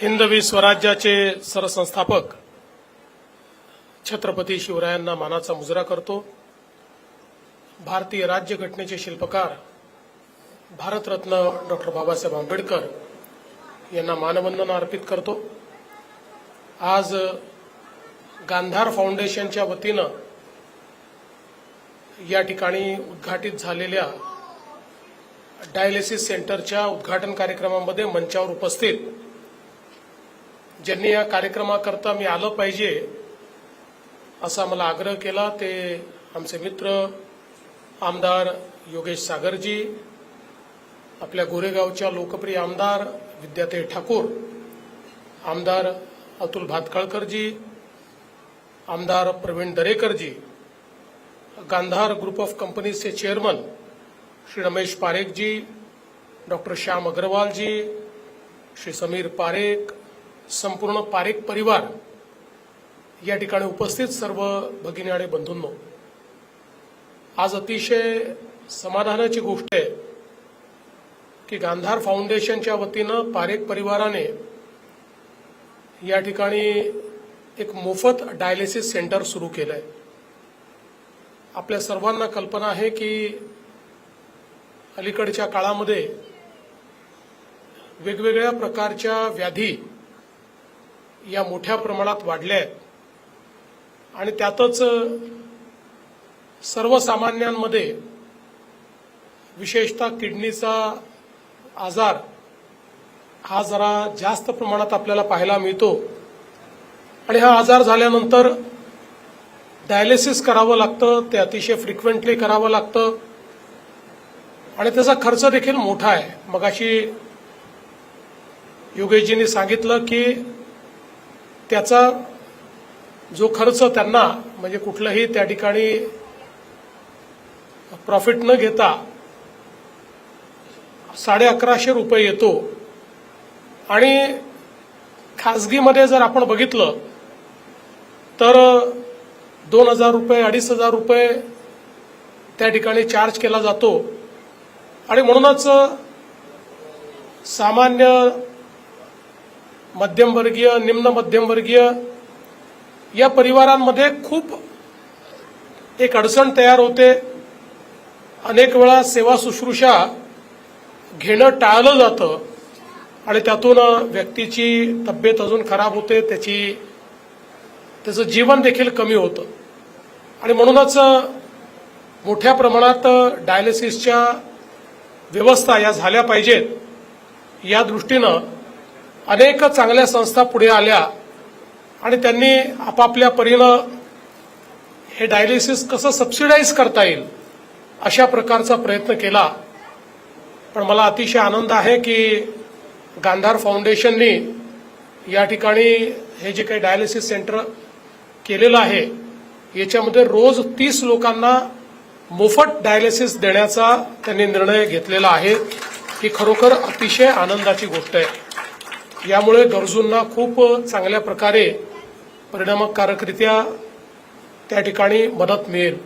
हिंदवी स्वराज्याचे सरसंस्थापक छत्रपती शिवरायांना मानाचा मुजरा करतो. भारतीय राज्यघटनेचे शिल्पकार भारतरत्न डॉक्टर बाबासाहेब आंबेडकर यांना मानवंदना अर्पित करतो. आज गांधार फाउंडेशनच्या वतीनं या ठिकाणी उद्घाटित झालेल्या डायलिसिस सेंटरच्या उद्घाटन कार्यक्रमामध्ये मंचावर उपस्थित ज्यांनी या कार्यक्रमाकरता मी आलं पाहिजे असा मला आग्रह केला ते आमचे मित्र आमदार योगेश सागरजी आपल्या गोरेगावच्या लोकप्रिय आमदार विद्याते ठाकूर आमदार अतुल भातखळकरजी आमदार प्रवीण दरेकरजी गांधार ग्रुप ऑफ कंपनीजचे चेअरमन श्री रमेश पारेखजी डॉक्टर श्याम अग्रवालजी श्री समीर पारेख संपूर्ण पारेख परिवार या ठिकाणी उपस्थित सर्व भगिनी आणि बंधूंनो आज अतिशय समाधानाची गोष्ट आहे की गांधार फाउंडेशनच्या वतीनं पारेख परिवाराने या ठिकाणी एक मोफत डायलिसिस सेंटर सुरू केलं आहे आपल्या सर्वांना कल्पना आहे की अलीकडच्या काळामध्ये वेगवेगळ्या प्रकारच्या व्याधी या मोठ्या प्रमाणात वाढल्या आहेत. आणि त्यातच सर्वसामान्यांमध्ये विशेषतः किडनीचा आजार हा जरा जास्त प्रमाणात आपल्याला पाहायला मिळतो. आणि हा आजार झाल्यानंतर डायलिसिस करावं लागतं ते अतिशय फ्रिक्वेंटली करावं लागतं. आणि त्याचा खर्च देखील मोठा आहे. मगाशी योगेशजींनी सांगितलं की त्याचा जो खर्च त्यांना म्हणजे कुठलंही त्या ठिकाणी प्रॉफिट न घेता साडे अकराशे रुपये येतो. आणि खाजगीमध्ये जर आपण बघितलं तर दोन हजार रुपये अडीच हजार रुपये त्या ठिकाणी चार्ज केला जातो. आणि म्हणूनच सामान्य मध्यमवर्गीय निम्न मध्यमवर्गीय या परिवारांमध्ये खूप एक अडचण तयार होते. अनेक वेळा सेवा शुश्रूषा घेणं टाळलं जातं आणि त्यातून व्यक्तीची तब्येत अजून खराब होते त्याची त्याचं जीवन देखील कमी होतं. आणि म्हणूनच मोठ्या प्रमाणात डायलिसिसच्या व्यवस्था या झाल्या पाहिजेत. या दृष्टीनं अनेक चांगल्या संस्था पुढे आल्या आणि त्यांनी आपापल्या परीनं हे डायलिसिस कसं सबसिडाईज करता येईल अशा प्रकारचा प्रयत्न केला. पण मला अतिशय आनंद आहे की गांधार फाउंडेशननी या ठिकाणी हे जे काही डायलिसिस सेंटर केलेलं आहे याच्यामध्ये रोज तीस लोकांना मोफत डायलिसिस देण्याचा त्यांनी निर्णय घेतलेला आहे. ही खरोखर अतिशय आनंदाची गोष्ट आहे. यामुळे गरजूंना खूप चांगल्या प्रकारे परिणामकारकरित्या त्या ठिकाणी मदत मिळेल.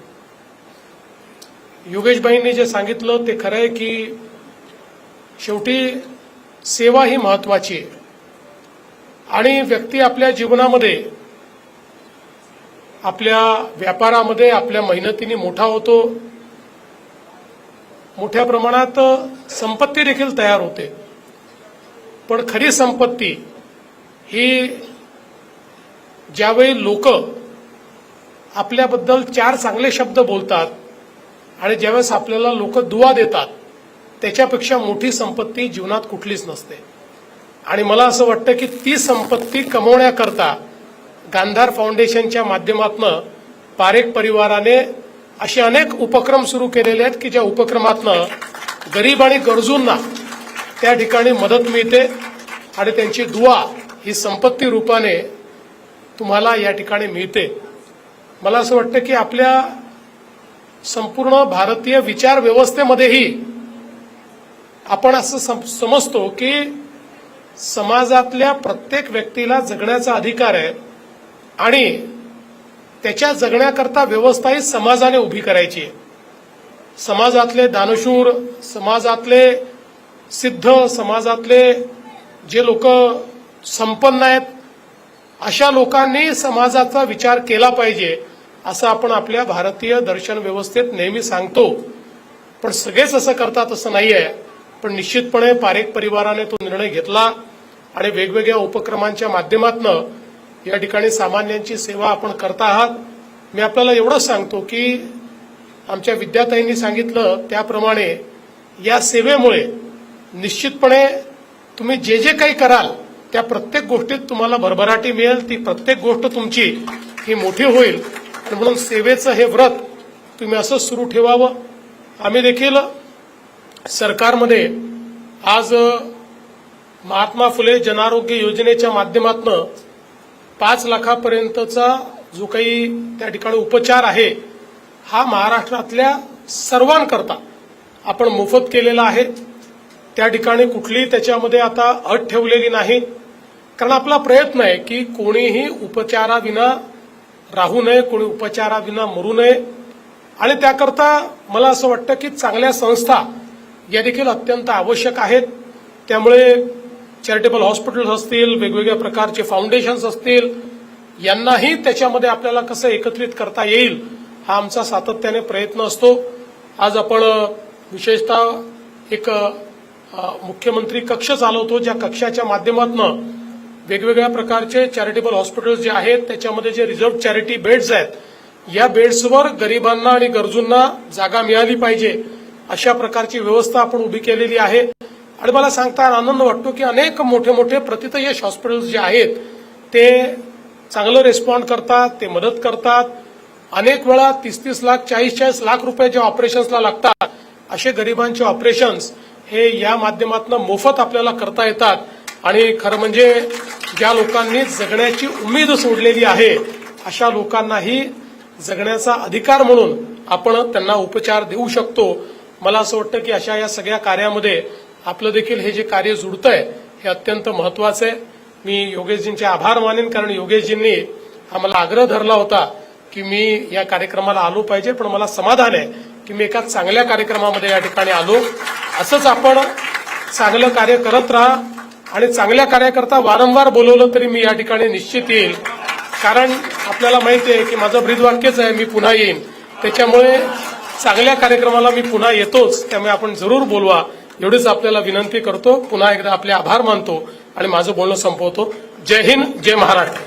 योगेशबाईंनी जे सांगितलं ते खरं आहे की शेवटी सेवा ही महत्वाची आहे. आणि व्यक्ती आपल्या जीवनामध्ये आपल्या व्यापारामध्ये आपल्या मेहनतीने मोठा होतो. मोठ्या प्रमाणात संपत्ती देखील तयार होते. पण खरी संपत्ती ही ज्यावेळी लोक आपल्याबद्दल चार चांगले शब्द बोलतात आणि ज्यावेळेस आपल्याला लोक दुवा देतात त्याच्यापेक्षा मोठी संपत्ती जीवनात कुठलीच नसते. आणि मला असं वाटतं की ती संपत्ती कमवण्याकरता गांधार फाउंडेशनच्या माध्यमातनं पारेख परिवाराने असे अनेक उपक्रम सुरू केलेले आहेत की ज्या उपक्रमातनं गरीब आणि गरजूंना त्या ठिकाणी मदत मिळते आणि त्यांची दुवा ही संपत्ती रूपाने तुम्हाला या ठिकाणी मिळते. मला असं वाटतं की आपल्या संपूर्ण भारतीय विचार व्यवस्थेमध्येही आपण असं सम- समजतो की समाजातल्या प्रत्येक व्यक्तीला जगण्याचा अधिकार आहे आणि त्याच्या जगण्याकरता व्यवस्था ही समाजाने उभी करायची आहे. समाजातले दानशूर समाजातले सिद्ध समाजातले जे लोक संपन्न आहेत अशा लोकांनी समाजाचा विचार केला पाहिजे असं आपण आपल्या भारतीय दर्शन व्यवस्थेत नेहमी सांगतो. पण सगळेच असं करतात असं नाही आहे पण निश्चितपणे पारेख परिवाराने तो निर्णय घेतला आणि वेगवेगळ्या उपक्रमांच्या माध्यमातून या ठिकाणी सामान्यांची सेवा आपण करता आहात. मी आपल्याला एवढंच सांगतो की आमच्या विद्याताईंनी सांगितलं त्याप्रमाणे या सेवेमुळे निश्चितपणे तुम्ही जे जे काही कराल त्या प्रत्येक गोष्टीत तुम्हाला भरभराटी मिळेल ती प्रत्येक गोष्ट तुमची ही मोठी होईल. आणि म्हणून सेवेचं हे व्रत तुम्ही असं सुरू ठेवावं. आम्ही देखील सरकारमध्ये आज महात्मा फुले जनारोग्य योजनेच्या माध्यमातून पाच लाखापर्यंतचा जो काही त्या ठिकाणी उपचार आहे हा महाराष्ट्रातल्या सर्वांकरता आपण मोफत केलेला आहे. त्या ठिकाणी कुठलीही त्याच्यामध्ये आता अट ठेवलेली नाही. कारण आपला प्रयत्न आहे की कोणीही उपचाराविना राहू नये कोणी उपचाराविना मरू नये. आणि त्याकरता मला असं वाटतं की चांगल्या संस्था या देखील अत्यंत आवश्यक आहेत. त्यामुळे चॅरिटेबल हॉस्पिटल्स असतील वेगवेगळ्या प्रकारचे फाउंडेशन्स असतील यांनाही त्याच्यामध्ये आपल्याला कसं एकत्रित करता येईल हा आमचा सातत्याने प्रयत्न असतो. आज आपण विशेषतः एक मुख्यमंत्री कक्ष चालवतो ज्या कक्षाच्या माध्यमातून वेगवेगळ्या प्रकारचे चॅरिटेबल हॉस्पिटल्स जे आहेत त्याच्यामध्ये जे रिझर्व्ह चॅरिटी बेड्स आहेत या बेड्सवर गरिबांना आणि गरजूंना जागा मिळाली पाहिजे अशा प्रकारची व्यवस्था आपण उभी केलेली आहे. आणि मला सांगता आनंद वाटतो की अनेक मोठे मोठे प्रतितयश हॉस्पिटल्स जे आहेत ते चांगलं रेस्पॉन्ड करतात ते मदत करतात. अनेक वेळा तीस तीस लाख चाळीस चाळीस लाख रुपये जे ऑपरेशन्सला लागतात असे गरिबांचे ऑपरेशन्स हे या माध्यमातून मोफत आपल्याला करता येतात. आणि खरं म्हणजे ज्या लोकांनी जगण्याची उमेद सोडलेली आहे अशा लोकांनाही जगण्याचा अधिकार म्हणून आपण त्यांना उपचार देऊ शकतो. मला असं वाटतं की अशा या सगळ्या कार्यामध्ये आपलं देखील हे जे कार्य जुडतंय हे अत्यंत महत्वाचं आहे. मी योगेशजींचे आभार मानेन कारण योगेशजींनी हा मला आग्रह धरला होता की मी या कार्यक्रमाला आलो पाहिजे पण मला समाधान आहे की मी एका चांगल्या कार्यक्रमामध्ये या ठिकाणी आलो. असंच आपण चांगलं कार्य करत राहा आणि चांगल्या कार्याकरता वारंवार बोलवलं तरी मी या ठिकाणी निश्चित येईल. कारण आपल्याला माहिती आहे की माझं ब्रीदवाक्यच आहे मी पुन्हा येईन. त्याच्यामुळे चांगल्या कार्यक्रमाला मी पुन्हा येतोच त्यामुळे आपण जरूर बोलवा. एवढीच आपल्याला विनंती करतो. पुन्हा एकदा आपले आभार मानतो आणि माझं बोलणं संपवतो. जय हिंद जय महाराष्ट्र.